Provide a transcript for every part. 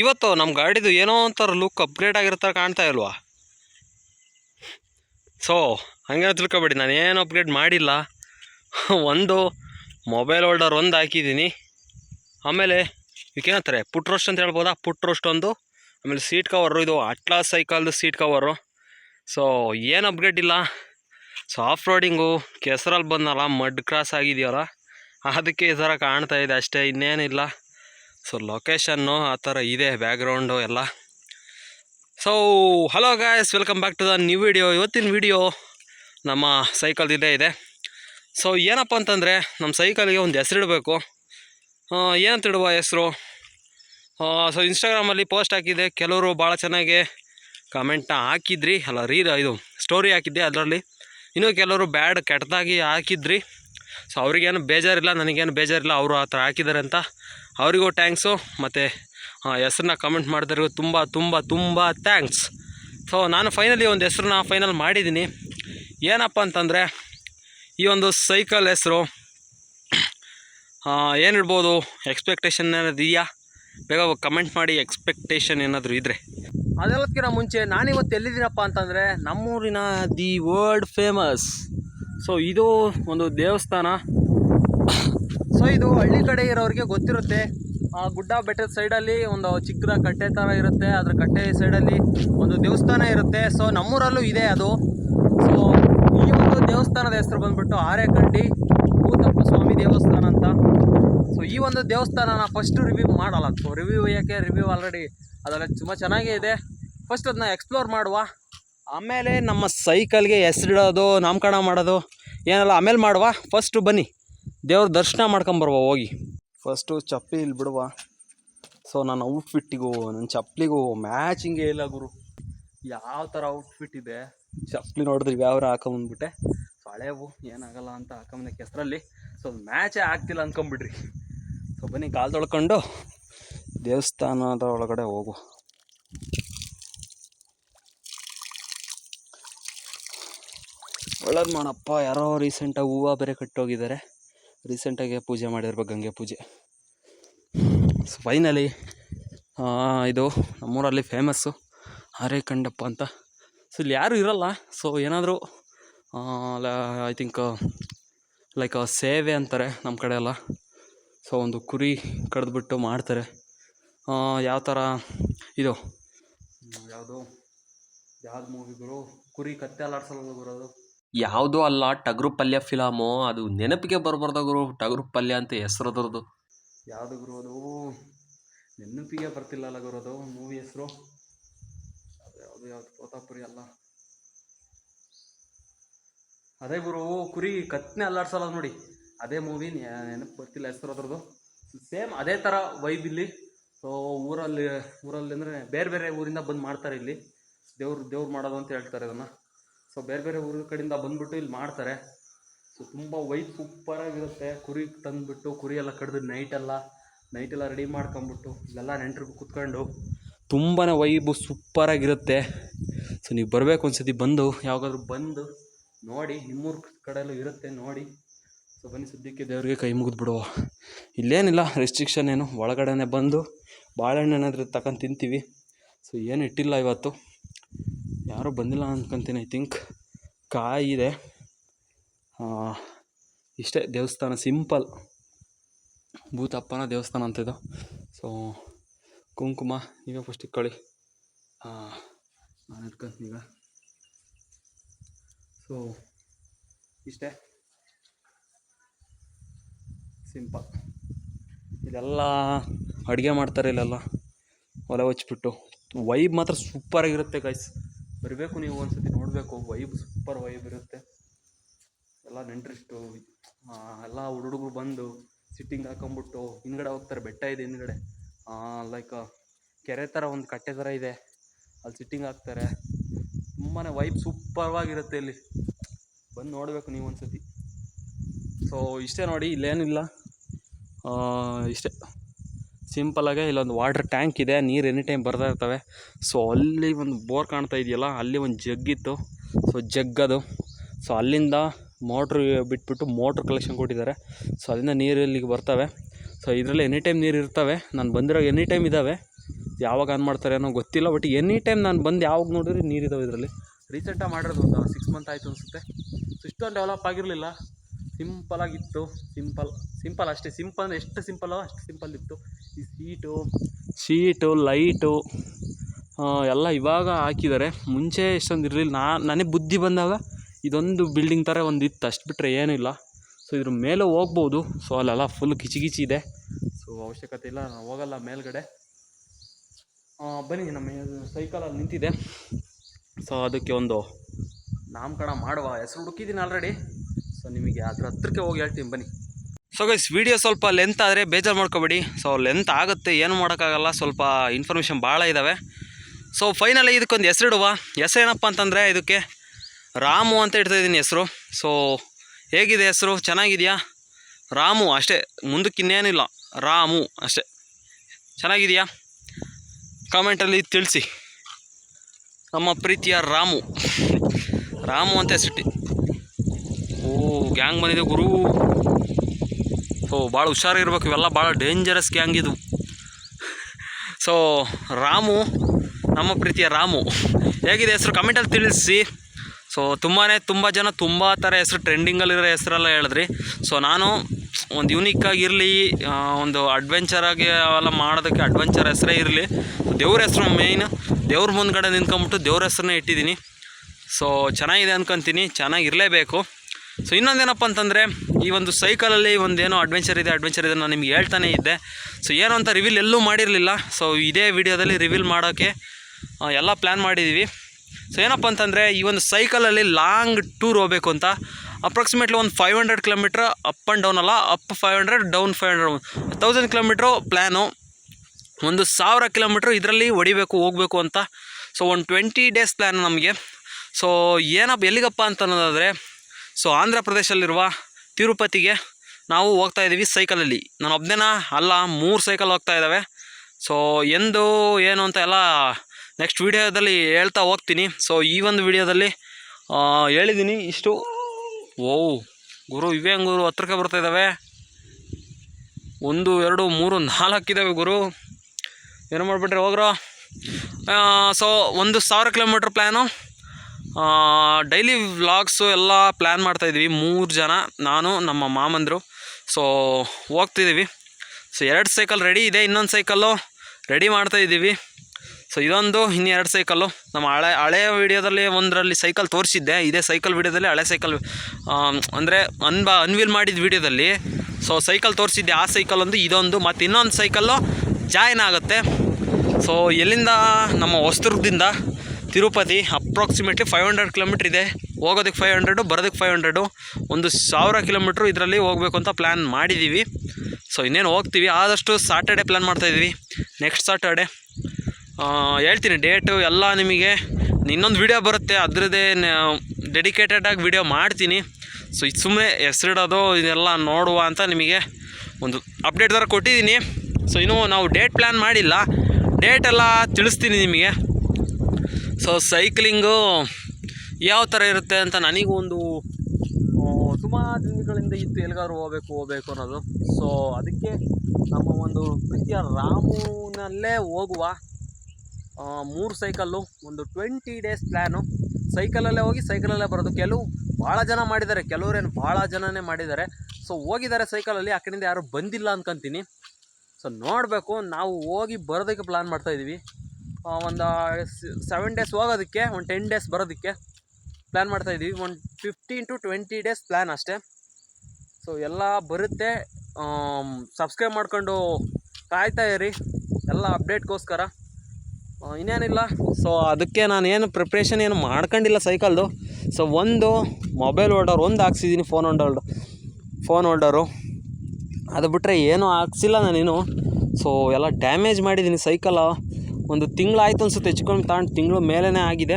ಇವತ್ತು ನಮ್ಮ ಗಾಡಿದು ಏನೋ ಒಂಥರ ಲುಕ್ ಅಪ್ಗ್ರೇಡ್ ಆಗಿರ್ತಾರೆ ಕಾಣ್ತಾ ಇಲ್ವಾ? ಸೊ ಹಂಗೇನೋ ತಿಳ್ಕೊಬೇಡಿ, ನಾನು ಏನು ಅಪ್ಗ್ರೇಡ್ ಮಾಡಿಲ್ಲ. ಒಂದು ಮೊಬೈಲ್ ಹೋಲ್ಡರ್ ಒಂದು ಹಾಕಿದ್ದೀನಿ. ಆಮೇಲೆ ಇದಕ್ಕೇನಂತಾರೆ ಪುಟ್ ರೋಸ್ಟ್ ಅಂತ ಹೇಳ್ಬೋದಾ? ಪುಟ್ ರೋಸ್ಟ್ ಒಂದು, ಆಮೇಲೆ ಸೀಟ್ ಕವರು ಇದು ಅಟ್ಲಾಸ್ ಸೈಕಲ್ದು ಸೀಟ್ ಕವರು ಸೊ ಏನು ಅಪ್ಗ್ರೇಡ್ ಇಲ್ಲ. ಸೊ ಆಫ್ ರೋಡಿಂಗು ಕೆಸರಲ್ಲಿ ಬಂದಲ್ಲ ಮಡ್ ಕ್ರಾಸ್ ಆಗಿದೆಯಲ್ಲ, ಅದಕ್ಕೆ ಈ ಥರ ಕಾಣ್ತಾ ಇದೆ ಅಷ್ಟೇ, ಇನ್ನೇನಿಲ್ಲ. ಸೊ ಲೊಕೇಶನ್ನು ಆ ಥರ ಇದೆ ಬ್ಯಾಕ್ಗ್ರೌಂಡು ಎಲ್ಲ. So hello guys welcome back to the new video ಇವತ್ತಿನ ವಿಡಿಯೋ ನಮ್ಮ ಸೈಕಲ್ದಿದೆ ಇದೆ ಸೊ ಏನಪ್ಪ ಅಂತಂದರೆ, ನಮ್ಮ ಸೈಕಲ್ಗೆ ಒಂದು ಹೆಸರಿಡಬೇಕು ಏನಂತ ಇಡುವ ಹೆಸರು? ಸೊ ಇನ್ಸ್ಟಾಗ್ರಾಮಲ್ಲಿ ಪೋಸ್ಟ್ ಹಾಕಿದ್ದೆ. ಕೆಲವರು ಭಾಳ ಚೆನ್ನಾಗಿ ಕಮೆಂಟ್ನ ಹಾಕಿದ್ರಿ. ಅಲ್ಲ, ರೀ, ಇದು ಸ್ಟೋರಿ ಹಾಕಿದ್ದೆ ಅದರಲ್ಲಿ. ಇನ್ನೂ ಕೆಲವರು ಬ್ಯಾಡ್ ಕೆಟ್ಟದಾಗಿ ಹಾಕಿದ್ರಿ. ಸೊ ಅವ್ರಿಗೇನು ಬೇಜಾರಿಲ್ಲ, ನನಗೇನು ಬೇಜಾರಿಲ್ಲ, ಅವರು ಆ ಥರ ಹಾಕಿದ್ದಾರೆ ಅಂತ ಅವರಿಗೂ ಟ್ಯಾಂಕ್ಸು ಮತ್ತು ಹೆಸ್ರನ್ನ ಕಮೆಂಟ್ ಮಾಡಿದ್ರಿಗೂ ತುಂಬ ತುಂಬ ತುಂಬ ಥ್ಯಾಂಕ್ಸ್ ಸೊ ನಾನು ಫೈನಲಿ ಒಂದು ಹೆಸ್ರನ್ನ ಫೈನಲ್ ಮಾಡಿದ್ದೀನಿ. ಏನಪ್ಪ ಅಂತಂದರೆ, ಈ ಒಂದು ಸೈಕಲ್ ಹೆಸರು ಏನಿಡ್ಬೋದು ಎಕ್ಸ್ಪೆಕ್ಟೇಷನ್ ಏನಾದ್ರು ಇದೆಯಾ? ಬೇಗ ಕಮೆಂಟ್ ಮಾಡಿ ಎಕ್ಸ್ಪೆಕ್ಟೇಷನ್ ಏನಾದರೂ ಇದ್ದರೆ ಅದೆಲ್ಲದಕ್ಕಿಂತ ಮುಂಚೆ ನಾನಿವತ್ತು ಎಲ್ಲಿದ್ದೀನಪ್ಪ ಅಂತಂದರೆ, ನಮ್ಮೂರಿನ ದಿ ವರ್ಲ್ಡ್ ಫೇಮಸ್ ಸೊ ಇದು ಒಂದು ದೇವಸ್ಥಾನ. ಸೊ ಇದು ಹಳ್ಳಿ ಕಡೆ ಇರೋರಿಗೆ ಗೊತ್ತಿರುತ್ತೆ. ಆ ಗುಡ್ಡ ಬೆಟ್ಟದ ಸೈಡಲ್ಲಿ ಒಂದು ಚಿಕ್ಕದ ಕಟ್ಟೆ ಥರ ಇರುತ್ತೆ. ಅದರ ಕಟ್ಟೆ ಸೈಡಲ್ಲಿ ಒಂದು ದೇವಸ್ಥಾನ ಇರುತ್ತೆ. ಸೊ ನಮ್ಮೂರಲ್ಲೂ ಇದೆ ಅದು. ಸೊ ಈ ಒಂದು ದೇವಸ್ಥಾನದ ಹೆಸರು ಬಂದುಬಿಟ್ಟು ಆರೇಕಂಡಿ ಭೂತಪ್ಪ ಸ್ವಾಮಿ ದೇವಸ್ಥಾನ ಅಂತ. ಸೊ ಈ ಒಂದು ದೇವಸ್ಥಾನನ ಫಸ್ಟ್ ರಿವ್ಯೂ ಮಾಡಲ್ಲ. ಸೊ ರಿವ್ಯೂ ಯಾಕೆ? ರಿವ್ಯೂ ಆಲ್ರೆಡಿ ಅದೆಲ್ಲ ತುಂಬ ಚೆನ್ನಾಗೇ ಇದೆ. ಫಸ್ಟ್ ಅದನ್ನ ಎಕ್ಸ್ಪ್ಲೋರ್ ಮಾಡುವ. ಆಮೇಲೆ ನಮ್ಮ ಸೈಕಲ್ಗೆ ಹೆಸರಿಡೋದು, ನಾಮಕರಣ ಮಾಡೋದು, ಏನೆಲ್ಲ ಆಮೇಲೆ ಮಾಡುವ. ಫಸ್ಟು ಬನ್ನಿ. ದೇವ್ರ ದರ್ಶನ ಮಾಡ್ಕೊಂಬರುವ ಹೋಗಿ. ಫಸ್ಟು ಚಪ್ಪಲಿ ಇಲ್ಲಿ ಬಿಡುವ. ಸೊ ನನ್ನ ಔಟ್ಫಿಟ್ಟಿಗೂ ನನ್ನ ಚಪ್ಪಲಿಗೂ ಮ್ಯಾಚಿಂಗೇ ಇಲ್ಲ ಗುರು. ಯಾವ ಥರ ಔಟ್ಫಿಟ್ ಇದೆ? ಚಪ್ಪಲಿ ನೋಡಿದ್ರೆ ಯಾವ ಹಾಕೊಂಬಂದ್ಬಿಟ್ಟೆ ಸೊ ಹಳೇವು ಏನಾಗಲ್ಲ ಅಂತ ಹಾಕೊಂಬಂದೆ ಕೆಸರಲ್ಲಿ. ಸೊ ಮ್ಯಾಚೇ ಆಗ್ತಿಲ್ಲ ಅಂದ್ಕೊಂಬಿಡ್ರಿ ಸೊ ಬನ್ನಿ ಕಾಲು ತೊಳ್ಕೊಂಡು ದೇವಸ್ಥಾನದ ಒಳಗಡೆ ಹೋಗು ಒಳ್ಳೇದು ಮಾಡಪ್ಪ ಯಾರೋ ರೀಸೆಂಟಾಗಿ ಹೂವು ಬೇರೆ ಕಟ್ಟೋಗಿದ್ದಾರೆ ರೀಸೆಂಟಾಗಿ ಪೂಜೆ ಮಾಡಿರ್ಬೇಕು ಗಂಗೆ ಪೂಜೆ. ಸೊ ಫೈನಲಿ ಇದು ನಮ್ಮೂರಲ್ಲಿ ಫೇಮಸ್ಸು ಕಂಡಪ್ಪ ಅಂತ. ಸೊ ಇಲ್ಲಿ ಯಾರೂ ಇರಲ್ಲ. ಸೊ ಏನಾದರೂ ಐ ಥಿಂಕ್ ಲೈಕ್ ಸೇವೆ ಅಂತಾರೆ ನಮ್ಮ ಕಡೆ ಎಲ್ಲ. ಸೊ ಒಂದು ಕುರಿ ಕಡ್ದುಬಿಟ್ಟು ಮಾಡ್ತಾರೆ. ಯಾವ ಥರ ಇದು ಯಾವುದು? ಯಾವ್ದು ಮೂವಿಗಳು ಕುರಿ ಕತ್ತೆ ಅಲ್ಲಾಡ್ಸಲ್ಲ ಬರೋದು ಯಾವುದೂ ಅಲ್ಲ, ಟಗರು ಪಲ್ಯ ಫಿಲಮು, ಅದು ನೆನಪಿಗೆ ಬರಬಾರ್ದ ಗುರು, ಟಗರು ಪಲ್ಯ ಅಂತ ಹೆಸ್ರು ಅದರದು ಯಾವುದು ಗುರು ಅದು? ನೆನಪಿಗೆ ಬರ್ತಿಲ್ಲಲ್ಲ ಗುರು ಅದು, ಮೂವಿ ಹೆಸರು? ಅದು ಯಾವುದು ಯಾವುದು? ತೋತಾಪುರಿ ಅಲ್ಲ. ಅದೇ ಗುರು, ಕುರಿ ಕತ್ನೆ ಅಲ್ಲಾಡ್ಸಲ್ಲ ನೋಡಿ. ಅದೇ ಮೂವಿ ನೆನಪು ಬರ್ತಿಲ್ಲ ಹೆಸರು ಅದ್ರದ್ದು ಸೇಮ್ ಅದೇ ಥರ ವೈಬ್ ಇಲ್ಲಿ. ಸೊ ಊರಲ್ಲಿ ಊರಲ್ಲಿ ಅಂದರೆ ಬೇರೆ ಬೇರೆ ಊರಿಂದ ಬಂದು ಮಾಡ್ತಾರೆ ಇಲ್ಲಿ. ದೇವ್ರು ದೇವ್ರು ಮಾಡೋದು ಅಂತ ಹೇಳ್ತಾರೆ ಇದನ್ನು. ಸೊ ಬೇರೆ ಬೇರೆ ಊರ ಕಡೆಯಿಂದ ಬಂದ್ಬಿಟ್ಟು ಇಲ್ಲಿ ಮಾಡ್ತಾರೆ. ಸೊ ತುಂಬ ವೈಟ್ ಸೂಪರಾಗಿರುತ್ತೆ ಕುರಿ ತಂದುಬಿಟ್ಟು, ಕುರಿ ಎಲ್ಲ ಕಡ್ದು ನೈಟೆಲ್ಲ ನೈಟೆಲ್ಲ ರೆಡಿ ಮಾಡ್ಕೊಂಬಿಟ್ಟು ಇಲ್ಲೆಲ್ಲ ನೆಂಟರು ಕುತ್ಕೊಂಡು ತುಂಬಾ ವೈಬು ಸೂಪರಾಗಿರುತ್ತೆ ಸೊ ನೀವು ಬರಬೇಕು ಒಂದ್ಸತಿ ಬಂದು ಯಾವಾಗಾದ್ರೂ ಬಂದು ನೋಡಿ, ನಿಮ್ಮೂರ ಕಡೆಯಲ್ಲೂ ಇರುತ್ತೆ ನೋಡಿ. ಸೊ ಬನ್ನಿ ಸದ್ಯಕ್ಕೆ ದೇವ್ರಿಗೆ ಕೈ ಮುಗಿದು ಬಿಡುವ ಇಲ್ಲೇನಿಲ್ಲ ರೆಸ್ಟ್ರಿಕ್ಷನ್ ಏನು. ಒಳಗಡೆನೆ ಬಂದು, ಬಾಳೆಹಣ್ಣು ಏನಾದರೂ ತಕೊಂಡು ತಿಂತೀವಿ. ಸೊ ಏನು ಇಟ್ಟಿಲ್ಲ ಇವತ್ತು. ಯಾರೂ ಬಂದಿಲ್ಲ ಅನ್ಕೊಂತೀನಿ ಐ ಥಿಂಕ್ ಕಾಯಿ ಇದೆ. ಇಷ್ಟೇ ದೇವಸ್ಥಾನ ಸಿಂಪಲ್ ಭೂತಪ್ಪನ ದೇವಸ್ಥಾನ ಅಂತ ಇದು. ಸೊ ಕುಂಕುಮ, ನೀವೇ ಫಸ್ಟ್ ಇಕ್ಕೊಳ್ಳಿ ನಾನು ಇಟ್ಕೊಂತೀನಿ ಈಗ. ಸೊ ಇಷ್ಟೇ. ಸಿಂಪಲ್ ಇದೆಲ್ಲ ಅಡುಗೆ ಮಾಡ್ತಾರೆ ಇಲ್ಲೆಲ್ಲ. ಒಲೆ ಹಚ್ಬಿಟ್ಟು ವೈಬ್ ಮಾತ್ರ ಸೂಪರಾಗಿರುತ್ತೆ ಗೈಸ್ ಬರಬೇಕು ನೀವು ಒಂದ್ಸತಿ ನೋಡಬೇಕು ವೈಬ್ ಸೂಪರ್ ವೈಬ್ ಇರುತ್ತೆ. ಎಲ್ಲ ನೆಂಟ್ರಿಷ್ಟು ಎಲ್ಲ ಹುಡುಗರು ಬಂದು ಸಿಟ್ಟಿಂಗ್ ಹಾಕೊಂಬಿಟ್ಟು ಹಿಂದ್ಗಡೆ ಹೋಗ್ತಾರೆ, ಬೆಟ್ಟ ಇದೆ ಹಿಂದ್ಗಡೆ. ಲೈಕ್ ಕೆರೆ ಥರ ಒಂದು ಕಟ್ಟೆ ಥರ ಇದೆ. ಅಲ್ಲಿ ಸಿಟ್ಟಿಂಗ್ ಹಾಕ್ತಾರೆ. ತುಂಬಾ ವೈಬ್ ಸೂಪರ್ವಾಗಿರುತ್ತೆ ಇಲ್ಲಿ. ಬಂದು ನೋಡಬೇಕು ನೀವು ಒಂದ್ಸತಿ. ಸೊ ಇಷ್ಟೇ ನೋಡಿ, ಇಲ್ಲೇನಿಲ್ಲ. ಇಷ್ಟೇ. ಸಿಂಪಲಾಗೆ ಇಲ್ಲೊಂದು ವಾಟ್ರ್ ಟ್ಯಾಂಕ್ ಇದೆ, ನೀರು ಎನಿ ಟೈಮ್ ಬರ್ತಾ ಇರ್ತವೆ. ಸೊ ಅಲ್ಲಿ ಒಂದು ಬೋರ್ ಕಾಣ್ತಾ ಇದೆಯಲ್ಲ, ಅಲ್ಲಿ ಒಂದು ಜಗ್ಗಿತ್ತು ಸೊ ಜಗ್ಗದು ಸೊ ಅಲ್ಲಿಂದ ಮೋಟ್ರ್ ಬಿಟ್ಬಿಟ್ಟು ಮೋಟ್ರ್ ಕಲೆಕ್ಷನ್ ಕೊಟ್ಟಿದ್ದಾರೆ. ಸೊ ಅಲ್ಲಿಂದ ನೀರು ಇಲ್ಲಿಗೆ ಬರ್ತವೆ. ಸೊ ಇದರಲ್ಲಿ ಎನಿ ಟೈಮ್ ನೀರು ಇರ್ತವೆ. ನಾನು ಬಂದಿರೋ ಎನಿ ಟೈಮ್ ಇದ್ದಾವೆ ಯಾವಾಗ ಆನ್ ಮಾಡ್ತಾರೆ ಅನ್ನೋ ಗೊತ್ತಿಲ್ಲ ಬಟ್ ಎನಿ ಟೈಮ್ ನಾನು ಬಂದು ಯಾವಾಗ ನೋಡಿದ್ರೆ ನೀರಿದಾವೆ ಇದರಲ್ಲಿ. ರೀಸೆಂಟಾಗಿ ಮಾಡಿರೋದು ಒಂದು ಸಿಕ್ಸ್ ಮಂತ್ ಆಯಿತು ಅನಿಸುತ್ತೆ. ಸೊ ಇಷ್ಟೊಂದು ಡೆವಲಪ್ ಆಗಿರಲಿಲ್ಲ. ಸಿಂಪಲ್ ಆಗಿತ್ತು. ಸಿಂಪಲ್ ಸಿಂಪಲ್ ಅಷ್ಟೇ. ಸಿಂಪಲ್ ಎಷ್ಟು ಸಿಂಪಲ್ ಅಷ್ಟು ಸಿಂಪಲ್ ಇತ್ತು. ಸೀಟು ಸೀಟು ಲೈಟು ಎಲ್ಲ ಇವಾಗ ಹಾಕಿದ್ದಾರೆ. ಮುಂಚೆ ಇಷ್ಟೊಂದು ಇರಲಿಲ್ಲ. ನಾನು ನನಗೆ ಬುದ್ಧಿ ಬಂದಾಗ ಇದೊಂದು ಬಿಲ್ಡಿಂಗ್ ಥರ ಒಂದು ಇತ್ತು. ಅಷ್ಟು ಬಿಟ್ಟರೆ ಏನೂ ಇಲ್ಲ. ಸೊ ಇದ್ರ ಮೇಲೆ ಹೋಗ್ಬೋದು. ಸೊ ಅಲ್ಲೆಲ್ಲ ಫುಲ್ ಕಿಚಿ ಇದೆ. ಸೊ ಅವಶ್ಯಕತೆ ಇಲ್ಲ. ನಾನು ಹೋಗಲ್ಲ ಮೇಲ್ಗಡೆ. ಬನ್ನಿ, ನಮ್ಮ ಸೈಕಲಲ್ಲಿ ನಿಂತಿದೆ. ಸೊ ಅದಕ್ಕೆ ಒಂದು ನಾಮಕರಣ ಮಾಡುವ. ಹೆಸರು ಹುಡುಕಿದ್ದೀನಿ ಆಲ್ರೆಡಿ ಸೊ ನಿಮಗೆ ಅದ್ರ ಹತ್ರಕ್ಕೆ ಹೋಗಿ ಹೇಳ್ತೀನಿ. ಬನ್ನಿ. ಸೊ ಗೈಸ್ ವಿಡಿಯೋ ಸ್ವಲ್ಪ ಲೆಂತ್ ಆದರೆ ಬೇಜಾರು ಮಾಡ್ಕೋಬೇಡಿ. ಸೊ ಲೆಂತ್ ಆಗುತ್ತೆ, ಏನು ಮಾಡೋಕ್ಕಾಗಲ್ಲ, ಸ್ವಲ್ಪ ಇನ್ಫಾರ್ಮೇಷನ್ ಭಾಳ ಇದ್ದಾವೆ ಸೊ ಫೈನಲಿ ಇದಕ್ಕೊಂದು ಹೆಸರಿಡುವ. ಹೆಸರು ಏನಪ್ಪ ಅಂತಂದರೆ ಇದಕ್ಕೆ ರಾಮು ಅಂತ ಇಡ್ತಾ ಇದ್ದೀನಿ ಹೆಸರು. ಸೊ ಹೇಗಿದೆ ಹೆಸರು? ಚೆನ್ನಾಗಿದೆಯಾ? ರಾಮು ಅಷ್ಟೇ ಮುಂದಕ್ಕೆ ಇನ್ನೇನಿಲ್ಲ ರಾಮು ಅಷ್ಟೇ. ಚೆನ್ನಾಗಿದೆಯಾ? ಕಾಮೆಂಟಲ್ಲಿ ತಿಳಿಸಿ. ನಮ್ಮ ಪ್ರೀತಿಯ ರಾಮು. ರಾಮು ಅಂತ ಹೆಸರಿಟ್ಟು. ಓ ಗ್ಯಾಂಗ್ ಬಂದಿದೆ ಗುರು. ಸೊ ಭಾಳ ಹುಷಾರಿರ್ಬೇಕು. ಇವೆಲ್ಲ ಭಾಳ ಡೇಂಜರಸ್ ಗ್ಯಾಂಗ್ ಇದು. ಸೊ ರಾಮು, ನಮ್ಮ ಪ್ರೀತಿಯ ರಾಮು. ಹೇಗಿದೆ ಹೆಸರು? ಕಮೆಂಟಲ್ಲಿ ತಿಳಿಸಿ. ಸೊ ತುಂಬಾ ತುಂಬ ಜನ ತುಂಬ ಥರ ಹೆಸರು ಟ್ರೆಂಡಿಂಗಲ್ಲಿರೋ ಹೆಸರೆಲ್ಲ ಹೇಳಿದ್ರಿ. ಸೊ ನಾನು ಒಂದು ಯೂನಿಕ್ಕಾಗಿ ಇರಲಿ ಒಂದು ಅಡ್ವೆಂಚರಾಗಿ ಅವೆಲ್ಲ ಮಾಡೋದಕ್ಕೆ ಅಡ್ವೆಂಚರ್ ಹೆಸರೇ ಇರಲಿ. ದೇವ್ರ ಹೆಸರು ಮೇಯ್ನ್ ದೇವ್ರ ಮುಂದ್ಗಡೆ ನಿಂತ್ಕೊಂಬಿಟ್ಟು ದೇವ್ರ ಹೆಸ್ರನ್ನೇ ಇಟ್ಟಿದ್ದೀನಿ. ಸೊ ಚೆನ್ನಾಗಿದೆ ಅಂದ್ಕೊತೀನಿ ಚೆನ್ನಾಗಿರಲೇಬೇಕು. ಸೊ ಇನ್ನೊಂದೇನಪ್ಪ ಅಂತಂದರೆ, ಈ ಒಂದು ಸೈಕಲಲ್ಲಿ ಒಂದೇನೋ ಅಡ್ವೆಂಚರ್ ಇದೆ ಅಡ್ವೆಂಚರ್ ಇದೆ ನಾನು ನಿಮ್ಗೆ ಹೇಳ್ತಾನೆ ಇದ್ದೆ. ಸೊ ಏನು ಅಂತ ರಿವೀಲ್ ಎಲ್ಲೂ ಮಾಡಿರಲಿಲ್ಲ. ಸೊ ಇದೇ ವಿಡಿಯೋದಲ್ಲಿ ರಿವೀಲ್ ಮಾಡೋಕ್ಕೆ ಎಲ್ಲ ಪ್ಲ್ಯಾನ್ ಮಾಡಿದ್ದೀವಿ ಸೊ ಏನಪ್ಪ ಅಂತಂದರೆ, ಈ ಒಂದು ಸೈಕಲಲ್ಲಿ ಲಾಂಗ್ ಟೂರ್ ಹೋಗಬೇಕು ಅಂತ ಅಪ್ರಾಕ್ಸಿಮೇಟ್ಲಿ ಒಂದು five hundred kilometre up and down ಅಲ್ಲ up five hundred down five hundred thousand kilometre plan ಒಂದು ಸಾವಿರ ಕಿಲೋಮೀಟ್ರ್ ಇದರಲ್ಲಿ ಹೊಡಿಬೇಕು, ಹೋಗಬೇಕು ಅಂತ. ಸೊ ಒಂದು ಟ್ವೆಂಟಿ ಡೇಸ್ ಪ್ಲ್ಯಾನ್ ನಮಗೆ. ಸೊ ಏನಪ್ಪ, ಎಲ್ಲಿಗಪ್ಪ ಅಂತ ಅನ್ನೋದಾದರೆ ಸೊ ಆಂಧ್ರ ಪ್ರದೇಶದಲ್ಲಿರುವ ತಿರುಪತಿಗೆ ನಾವು ಹೋಗ್ತಾ ಇದ್ದೀವಿ ಸೈಕಲಲ್ಲಿ ನಾನು ಒಬ್ಬನೇನ ಅಲ್ಲ, ಮೂರು ಸೈಕಲ್ ಹೋಗ್ತಾ ಇದ್ದಾವೆ. ಸೊ ಎಂದು ಏನು ಅಂತ ಎಲ್ಲ ನೆಕ್ಸ್ಟ್ ವೀಡಿಯೋದಲ್ಲಿ ಹೇಳ್ತಾ ಹೋಗ್ತೀನಿ. ಸೊ ಈ ಒಂದು ವಿಡಿಯೋದಲ್ಲಿ ಹೇಳಿದ್ದೀನಿ ಇಷ್ಟು. ಓ ಗುರು ಇವೇ ಗುರು ಹತ್ರಕ್ಕೆ ಬರ್ತಾ ಇದ್ದಾವೆ. ಒಂದು, ಎರಡು, ಮೂರು, ನಾಲ್ಕು ಇದ್ದಾವೆ ಗುರು. ಏನು ಮಾಡಿಬಿಟ್ರೆ ಹೋಗ್ರೋ? ಸೊ ಒಂದು ಸಾವಿರ ಕಿಲೋಮೀಟ್ರ್ ಪ್ಲ್ಯಾನು ಡೈಲಿ ವ್ಲಾಗ್ಸು ಎಲ್ಲ ಪ್ಲ್ಯಾನ್ ಮಾಡ್ತಾಯಿದ್ವಿ ಮೂರು ಜನ, ನಾನು, ನಮ್ಮ ಮಾಮಂದರು. ಸೊ ಹೋಗ್ತಿದ್ದೀವಿ. ಸೊ ಎರಡು ಸೈಕಲ್ ರೆಡಿ ಇದೆ. ಇನ್ನೊಂದು ಸೈಕಲ್ಲು ರೆಡಿ ಮಾಡ್ತಾಯಿದ್ದೀವಿ ಸೊ ಇದೊಂದು, ಇನ್ನು ಎರಡು ಸೈಕಲ್ಲು ನಮ್ಮ ಹಳೆ ಹಳೆ ವೀಡಿಯೋದಲ್ಲಿ ಒಂದರಲ್ಲಿ ಸೈಕಲ್ ತೋರಿಸಿದ್ದೆ. ಇದೇ ಸೈಕಲ್ ವೀಡಿಯೋದಲ್ಲಿ ಹಳೆ ಸೈಕಲ್ ಅಂದರೆ ಅನ್ಬ ಅನ್ವೀಲ್ ಮಾಡಿದ ವೀಡಿಯೋದಲ್ಲಿ. ಸೊ ಸೈಕಲ್ ತೋರಿಸಿದ್ದೆ. ಆ ಸೈಕಲ್ ಒಂದು, ಇದೊಂದು, ಮತ್ತು ಇನ್ನೊಂದು ಸೈಕಲ್ಲು ಜಾಯ್ನ್ ಆಗುತ್ತೆ. ಸೊ ಎಲ್ಲಿಂದ? ನಮ್ಮ ಹೊಸದುರ್ಗದಿಂದ. Tirupati approximately five hundred kilometre ಇದೆ. ಹೋಗೋದಕ್ಕೆ ಫೈವ್ ಹಂಡ್ರೆಡು ಬರೋದಕ್ಕೆ ಫೈವ್ ಹಂಡ್ರೆಡು ಒಂದು ಸಾವಿರ ಕಿಲೋಮೀಟ್ರು ಇದರಲ್ಲಿ ಹೋಗಬೇಕು ಅಂತ ಪ್ಲ್ಯಾನ್ ಮಾಡಿದ್ದೀವಿ ಸೊ ಇನ್ನೇನು ಹೋಗ್ತೀವಿ. ಆದಷ್ಟು ಸಾಟರ್ಡೆ ಪ್ಲ್ಯಾನ್ ಮಾಡ್ತಾಯಿದ್ವಿ ನೆಕ್ಸ್ಟ್ ಸಾಟರ್ಡೆ ಹೇಳ್ತೀನಿ ಡೇಟು ಎಲ್ಲ ನಿಮಗೆ, ಇನ್ನೊಂದು ವಿಡಿಯೋ ಬರುತ್ತೆ. ಅದರದ್ದೇ ಡೆಡಿಕೇಟೆಡಾಗಿ ವಿಡಿಯೋ ಮಾಡ್ತೀನಿ. ಸೊ ಇದು ಸುಮ್ಮನೆ ಹೆಸರಿಡೋದು, ಇದೆಲ್ಲ ನೋಡುವ ಅಂತ ನಿಮಗೆ ಒಂದು ಅಪ್ಡೇಟ್ ಥರ ಕೊಟ್ಟಿದ್ದೀನಿ. ಸೊ ಇನ್ನೂ ನಾವು ಡೇಟ್ ಪ್ಲ್ಯಾನ್ ಮಾಡಿಲ್ಲ. ಡೇಟ್ ಎಲ್ಲ ತಿಳಿಸ್ತೀನಿ ನಿಮಗೆ. ಸೊ ಸೈಕ್ಲಿಂಗು ಯಾವ ಥರ ಇರುತ್ತೆ ಅಂತ ನನಗೂ ಒಂದು ಸುಮಾರು ದಿನಗಳಿಂದ ಇತ್ತು ಎಲ್ಲಿಗಾದ್ರು ಹೋಗ್ಬೇಕು ಹೋಗ್ಬೇಕು ಅನ್ನೋದು. ಸೊ ಅದಕ್ಕೆ ನಮ್ಮ ಒಂದು ಪ್ರೀತಿಯ ರಾಮುನಲ್ಲೇ ಹೋಗುವ ಮೂರು ಸೈಕಲ್ಲು ಒಂದು ಟ್ವೆಂಟಿ ಡೇಸ್ ಪ್ಲ್ಯಾನು ಸೈಕಲಲ್ಲೇ ಹೋಗಿ ಸೈಕಲಲ್ಲೇ ಬರೋದು. ಕೆಲವು ಭಾಳ ಜನ ಮಾಡಿದ್ದಾರೆ ಕೆಲವರೇನು ಭಾಳ ಜನನೇ ಮಾಡಿದ್ದಾರೆ. ಸೊ ಹೋಗಿದ್ದಾರೆ ಸೈಕಲಲ್ಲಿ ಆ ಕಡೆಯಿಂದ ಯಾರೂ ಬಂದಿಲ್ಲ ಅಂದ್ಕೊಂತೀನಿ ಸೊ ನೋಡಬೇಕು, ನಾವು ಹೋಗಿ ಬರೋದಕ್ಕೆ ಪ್ಲ್ಯಾನ್ ಮಾಡ್ತಾಯಿದ್ದೀವಿ ಒಂದು ಸೆವೆನ್ ಡೇಸ್ ಹೋಗೋದಕ್ಕೆ, ಒಂದು ಟೆನ್ ಡೇಸ್ ಬರೋದಕ್ಕೆ ಪ್ಲ್ಯಾನ್ ಮಾಡ್ತಾಯಿದ್ದೀವಿ ಒಂದು fifteen to twenty days plan ಅಷ್ಟೇ. ಸೊ ಎಲ್ಲ ಬರುತ್ತೆ. ಸಬ್ಸ್ಕ್ರೈಬ್ ಮಾಡ್ಕೊಂಡು ಕಾಯ್ತಾ ಇರಿ. ಎಲ್ಲ ಅಪ್ಡೇಟ್ಗೋಸ್ಕರ ಇನ್ನೇನಿಲ್ಲ. ಸೊ ಅದಕ್ಕೆ ನಾನು ಏನು ಪ್ರಿಪ್ರೇಷನ್ ಏನು ಮಾಡ್ಕೊಂಡಿಲ್ಲ ಸೈಕಲ್ದು ಸೊ ಒಂದು ಮೊಬೈಲ್ ಹೋಲ್ಡರ್ ಒಂದು ಹಾಕ್ಸಿದ್ದೀನಿ ಫೋನ್ ಹೋಲ್ಡರ್ ಫೋನ್ ಹೋಲ್ಡರು ಅದು ಬಿಟ್ಟರೆ ಏನೂ ಹಾಕ್ಸಿಲ್ಲ ನಾನೇನು ಸೊ ಎಲ್ಲ ಡ್ಯಾಮೇಜ್ ಮಾಡಿದ್ದೀನಿ ಸೈಕಲ ಒಂದು ತಿಂಗಳಾಯ್ತು ಅನ್ಸುತ್ತೆ. ಹೆಚ್ಕೊಂಡು ತಗೊಂಡು ತಿಂಗಳು ಮೇಲೇ ಆಗಿದೆ.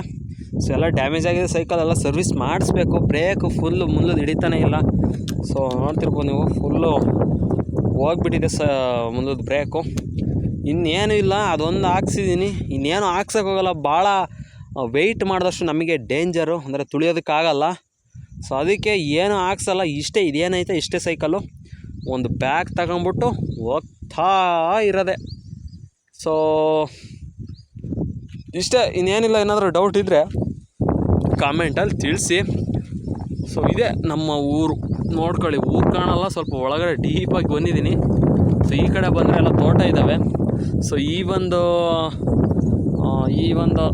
ಸೊ ಎಲ್ಲ ಡ್ಯಾಮೇಜ್ ಆಗಿದೆ. ಸೈಕಲ್ ಎಲ್ಲ ಸರ್ವಿಸ್ ಮಾಡಿಸ್ಬೇಕು. ಬ್ರೇಕು ಫುಲ್ಲು ಮುಂದೆ ಹಿಡಿತಾನೆ ಇಲ್ಲ. ಸೊ ನೋಡ್ತಿರ್ಬೋದು ನೀವು ಫುಲ್ಲು ಹೋಗ್ಬಿಟ್ಟಿದೆ ಸ ಮುಂದದ ಬ್ರೇಕು ಇನ್ನೇನು ಇಲ್ಲ. ಅದೊಂದು ಹಾಕ್ಸಿದ್ದೀನಿ ಇನ್ನೇನು ಹಾಕ್ಸೋಕ್ಕೋಗಲ್ಲ ಭಾಳ ವೆಯ್ಟ್ ಮಾಡಿದಷ್ಟು ನಮಗೆ ಡೇಂಜರು ಅಂದರೆ ತುಳಿಯೋದಕ್ಕಾಗಲ್ಲ. ಸೊ ಅದಕ್ಕೆ ಏನು ಹಾಕ್ಸಲ್ಲ. ಇಷ್ಟೇ, ಇದೇನೈತೆ, ಇಷ್ಟೇ ಸೈಕಲ್ಲು ಒಂದು ಬ್ಯಾಗ್ ತಗೊಂಬಿಟ್ಟು ಹೋಗ್ತಾ ಇರೋದೆ. ಸೊ ಇಷ್ಟೇ, ಇನ್ನೇನಿಲ್ಲ, ಏನಾದರೂ ಡೌಟ್ ಇದ್ದರೆ ಕಾಮೆಂಟಲ್ಲಿ ತಿಳಿಸಿ. ಸೊ ಇದೆ ನಮ್ಮ ಊರು. ನೋಡ್ಕೊಳ್ಳಿ, ಊರು ಕಾಣಲ್ಲ, ಸ್ವಲ್ಪ ಒಳಗಡೆ ಡೀಪಾಗಿ ಬಂದಿದ್ದೀನಿ. ಸೊ ಈ ಕಡೆ ಬಂದರೆ ಎಲ್ಲ ತೋಟ ಇದ್ದಾವೆ ಸೊ ಈ ಒಂದು ಈ ಒಂದು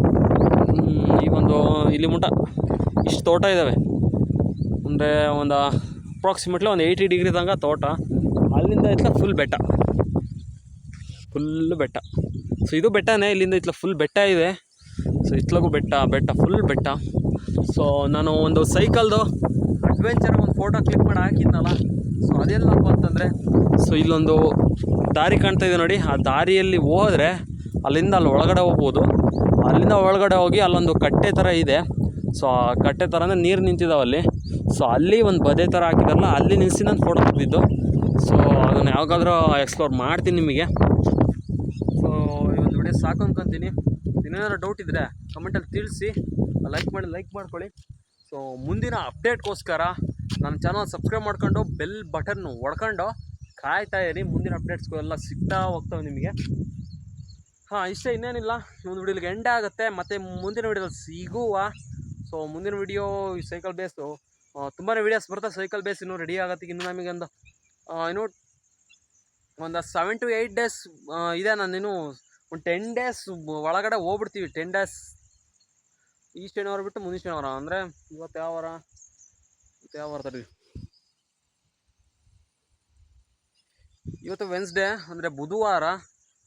ಈ ಒಂದು, ಇಲ್ಲಿ ಮುಟ, ಇಷ್ಟು ತೋಟ ಇದ್ದಾವೆ ಅಂದರೆ ಒಂದು ಅಪ್ರಾಕ್ಸಿಮೇಟ್ಲಿ ಒಂದು ಏಯ್ಟಿ ಡಿಗ್ರಿ ತನಕ ತೋಟ. ಅಲ್ಲಿಂದ ಇತ್ತ ಫುಲ್ ಬೆಟ್ಟ. ಫುಲ್ಲು ಬೆಟ್ಟ. ಸೊ ಇದು ಬೆಟ್ಟನೇ, ಇಲ್ಲಿಂದ ಇತ್ಲ ಫುಲ್ ಬೆಟ್ಟ ಇದೆ. ಸೊ ಇತ್ಲಗೂ ಬೆಟ್ಟ ಬೆಟ್ಟ ಫುಲ್ ಬೆಟ್ಟ. ಸೊ ನಾನು ಒಂದು ಸೈಕಲ್ದು ಅಡ್ವೆಂಚರ್ ಒಂದು ಫೋಟೋ ಕ್ಲಿಕ್ ಮಾಡಿ ಹಾಕಿದ್ನಲ್ಲ ಸೊ ಅದೆಲ್ಲಪ್ಪ ಅಂತಂದರೆ ಸೊ ಇಲ್ಲೊಂದು ದಾರಿ ಕಾಣ್ತಾ ಇದೆ ನೋಡಿ. ಆ ದಾರಿಯಲ್ಲಿ ಹೋದರೆ ಅಲ್ಲಿಂದ ಅಲ್ಲಿ ಒಳಗಡೆ ಹೋಗ್ಬೋದು. ಅಲ್ಲಿಂದ ಒಳಗಡೆ ಹೋಗಿ ಅಲ್ಲೊಂದು ಕಟ್ಟೆ ಥರ ಇದೆ. ಸೊ ಆ ಕಟ್ಟೆ ಥರ ಅಂದರೆ ನೀರು ನಿಂತಿದ್ದಾವೆ ಅಲ್ಲಿ. ಸೊ ಅಲ್ಲಿ ಒಂದು ಬದೆ ಥರ ಹಾಕಿದ್ರಲ್ಲ, ಅಲ್ಲಿ ನಿಲ್ಲಿಸಿ ನಾನು ಫೋಟೋ ತೆಗೆದಿದ್ದು. ಸೊ ಅದನ್ನು ಯಾವಾಗಾದರೂ ಎಕ್ಸ್ಪ್ಲೋರ್ ಮಾಡ್ತೀನಿ ನಿಮಗೆ. ಸಾಕು ಅನ್ಕೊಂತೀನಿ. ಇನ್ನೇನಾದ್ರು ಡೌಟ್ ಇದ್ದರೆ ಕಮೆಂಟಲ್ಲಿ ತಿಳಿಸಿ. ಲೈಕ್ ಮಾಡಿ ಲೈಕ್ ಮಾಡ್ಕೊಳ್ಳಿ. ಸೊ ಮುಂದಿನ ಅಪ್ಡೇಟ್ಗೋಸ್ಕರ ನನ್ನ ಚಾನಲ್ ಸಬ್ಸ್ಕ್ರೈಬ್ ಮಾಡ್ಕೊಂಡು ಬೆಲ್ ಬಟನ್ ಹೊಡ್ಕೊಂಡು ಕಾಯ್ತಾ ಇರಿ. ಮುಂದಿನ ಅಪ್ಡೇಟ್ಸ್ ಎಲ್ಲ ಸಿಗ್ತಾ ಹೋಗ್ತವೆ ನಿಮಗೆ. ಹಾಂ, ಇಷ್ಟೇ, ಇನ್ನೇನಿಲ್ಲ. ಒಂದು ವಿಡಿಯೋಗೆ ಎಂಡ್ ಆಗುತ್ತೆ. ಮತ್ತು ಮುಂದಿನ ವಿಡಿಯೋದಲ್ಲಿ ಸಿಗುವ. ಸೊ ಮುಂದಿನ ವಿಡಿಯೋ ಈ ಸೈಕಲ್ ಬೇಸು ತುಂಬಾ ವೀಡಿಯೋಸ್ ಬರ್ತಾ ಸೈಕಲ್ ಬೇಸ್ ಇನ್ನೂ ರೆಡಿ ಆಗತ್ತೆ. ಇನ್ನು ನಮಗೆ ಒಂದು ಇನ್ನೂ ಒಂದು ಸೆವೆನ್ ಟು ಏಯ್ಟ್ ಡೇಸ್ ಇದೆ. ನಾನು ಇನ್ನು ಒಂದು ಟೆನ್ ಡೇಸ್ ಒಳಗಡೆ ಹೋಗ್ಬಿಡ್ತೀವಿ ಟೆನ್ ಡೇಸ್ ಈ ಶನಿವಾರ ಬಿಟ್ಟು ಮುಂದಿನ ಶನಿವಾರ, ಅಂದರೆ ಇವತ್ತು ಯಾವ ವಾರ? ಇವತ್ತು ಯಾವ ವಾರ ಇವತ್ತು ವೆನ್ಸ್ಡೇ ಅಂದರೆ ಬುಧವಾರ.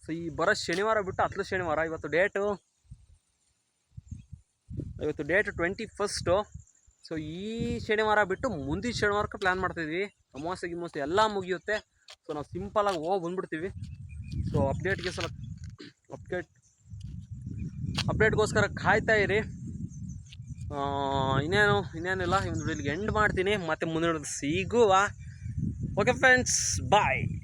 ಸೊ ಈ ಬರೋ ಶನಿವಾರ ಬಿಟ್ಟು ಹತ್ತು ಶನಿವಾರ, ಇವತ್ತು ಡೇಟು ಇವತ್ತು ಡೇಟ್ ಟ್ವೆಂಟಿ ಫಸ್ಟು ಸೊ ಈ ಶನಿವಾರ ಬಿಟ್ಟು ಮುಂದಿನ ಶನಿವಾರಕ್ಕೆ ಪ್ಲ್ಯಾನ್ ಮಾಡ್ತಿದ್ವಿ. ಅಮಾವಾಸ್ಯೆ, ಗಿಮಾಸ್ಯೆ ಎಲ್ಲ ಮುಗಿಯುತ್ತೆ. ಸೊ ನಾವು ಸಿಂಪಲಾಗಿ ಹೋಗಿ ಬಂದ್ಬಿಡ್ತೀವಿ. ಸೊ ಅಪ್ಡೇಟ್ಗೆ ಅಪ್ಡೇಟ್ ಅಪ್ಡೇಟ್ಗೋಸ್ಕರ ಕಾಯ್ತಾ ಇರಿ. ಇನ್ನೇನು ಇನ್ನೇನಿಲ್ಲ ಈ ಎಂಡ್ ಮಾಡ್ತೀನಿ. ಮತ್ತೆ ಮುಂದಿನ ಸಿಗುವ. Okay friends bye